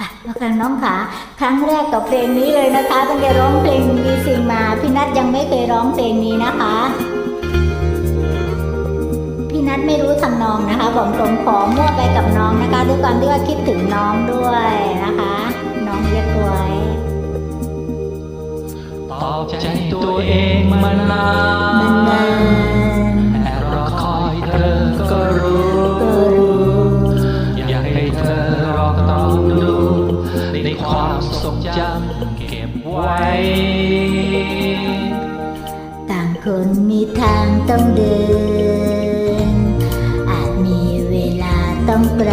อะแล้วกันน้องขาครั้งแรกกับเพลงนี้เลยนะคะตั้งแต่ร้องเพลงมีสิ่งมาพี่นัทยังไม่เคยร้องเพลงนี้นะคะ พี่นัทไม่รู้ทำนองนะคะผมตรงขอมั่วไปกับน้องนะคะด้วยความที่ว่าคิดถึงน้องด้วยนะคะ น้องเรียกไว้ตอบใจตัวเองมานาน เก็บไว้ ต่างคนมีทางต้องเดิน อาจมีเวลาต้องไกล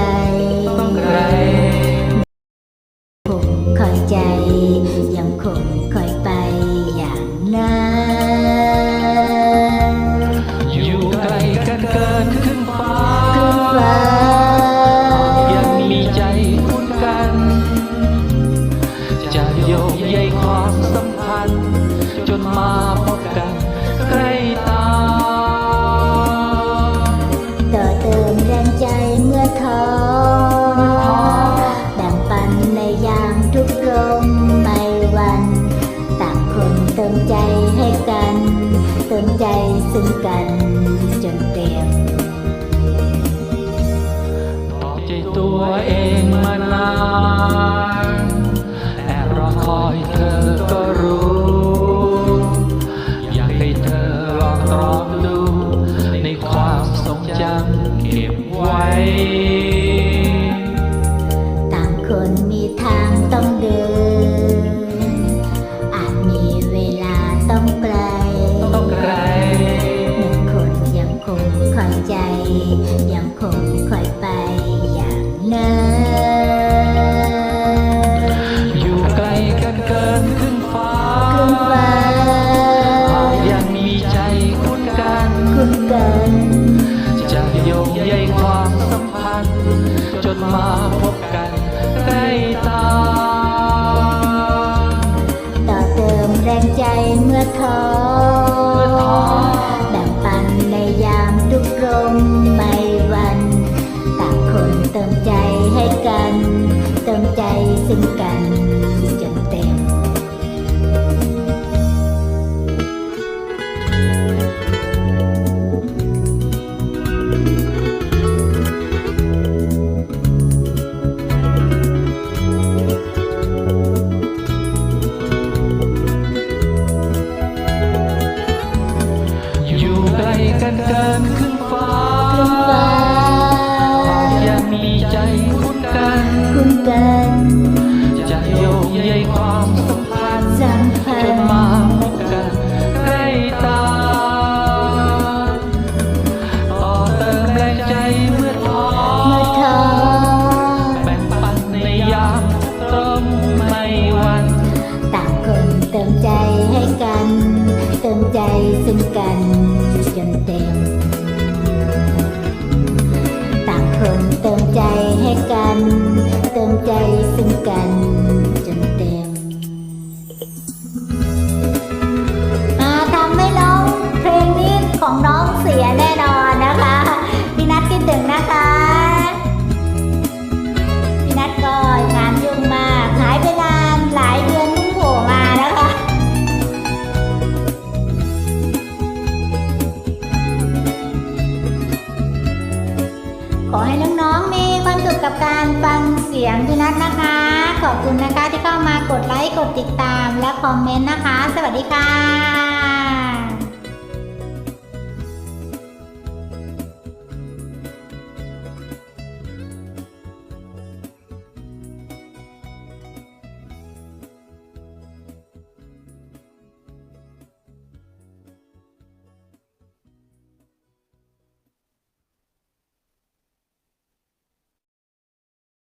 กันจนเต็มตอบใจตัวเองมานานแอบรอคอยเธอก็รู้ อยากให้เธอลองตรองดู ในความทรงจำเก็บไว้ กันจนเต็ม ต่างคนเติมใจให้กัน เติมใจซึ่งกันจนเต็ม มาทำให้น้องเพลงนี้ของน้องเสียแน่นอนนะคะ พี่นัทคิดถึงนะคะ ขอให้น้องๆมีความสุขกับการฟังเสียงพี่นัทนะคะ ขอบคุณนะคะที่เข้ามากดไลค์กดติดตามและคอมเมนต์นะคะ สวัสดีค่ะ